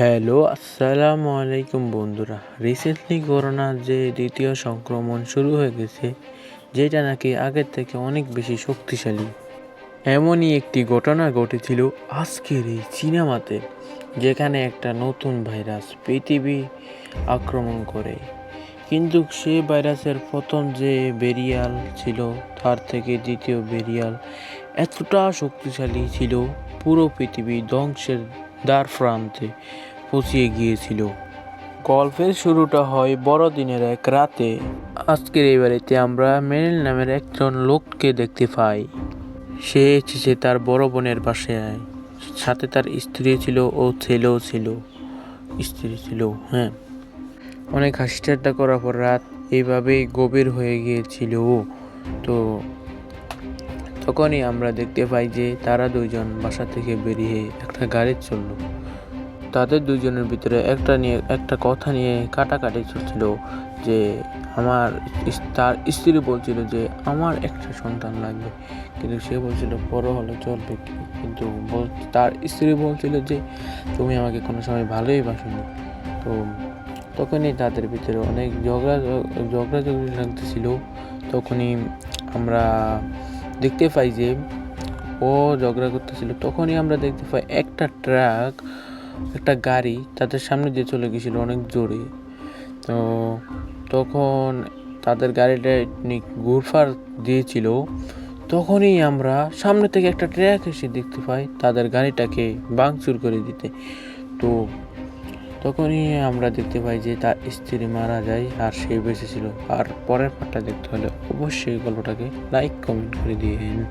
Hello, আসসালামু আলাইকুম বন্ধুরা। রিসেন্টলি করোনার যে দ্বিতীয় সংক্রমণ শুরু হয়ে গেছে, যেটা নাকি আগের থেকে অনেক বেশি শক্তিশালী। এমনই একটি ঘটনা ঘটেছিল আজকের এই সিনেমাতে, যেখানে একটা নতুন ভাইরাস পৃথিবী আক্রমণ করে। কিন্তু সে ভাইরাসের প্রথম যে বেরিয়াল ছিল, তার থেকে দ্বিতীয় বেরিয়াল এতটা শক্তিশালী ছিল পুরো পৃথিবী ধ্বংসের দ্বার প্রান্তে। পৌঁছিয়ে গিয়েছিল। গল্পের শুরুটা হয় বড়দিনের এক রাতে। আজকের এই বাড়িতে আমরা মেরিল নামের একজন লোককে দেখতে পাই। সে এসেছে তার বড় বোনের বাসায়। সাথে তার স্ত্রী ছিল ও ছেলেও ছিল। স্ত্রী ছিল হ্যাঁ। অনেক হাসি ঠাট্টা করার পর রাত এইভাবেই গভীর হয়ে গিয়েছিল। তো তখনই আমরা দেখতে পাই যে তারা দুইজন বাসা থেকে বেরিয়ে একটা গাড়ি চলল। তাদের দুজনের ভিতরে একটা নিয়ে, একটা কথা নিয়ে কাটাকাটি চলছিল যে আমার তার স্ত্রী বলছিল যে আমার একটা সন্তান লাগবে। কিন্তু সে বলছিল, বড় হলে চলবে। কিন্তু তার স্ত্রী বলছিল যে, তুমি আমাকে কোনো সময় ভালোই বাসনি। তো তখনই তাদের ভিতরে অনেক ঝগড়া ঝগড়াঝগড়ি লাগতেছিল। তখনই আমরা দেখতে পাই যে ও ঝগড়া করতেছিল। তখনই আমরা দেখতে পাই একটা ট্রাক একটা গাড়ি তাদের সামনে দিয়ে চলে গেছিল অনেক জোরে। তো তখন তাদের গাড়িটা ঘুরফার দিয়েছিল। তখনই আমরা সামনে থেকে একটা ট্র্যাক এসে দেখতে পাই তাদের গাড়িটাকে ভাঙচুর করে দিতে। তো তখনই আমরা দেখতে পাই যে তার স্ত্রী মারা যায় আর সে বেঁচে ছিল। আর পরের পার্টটা দেখতে হলে অবশ্যই গল্পটাকে লাইক কমেন্ট করে দিয়েন।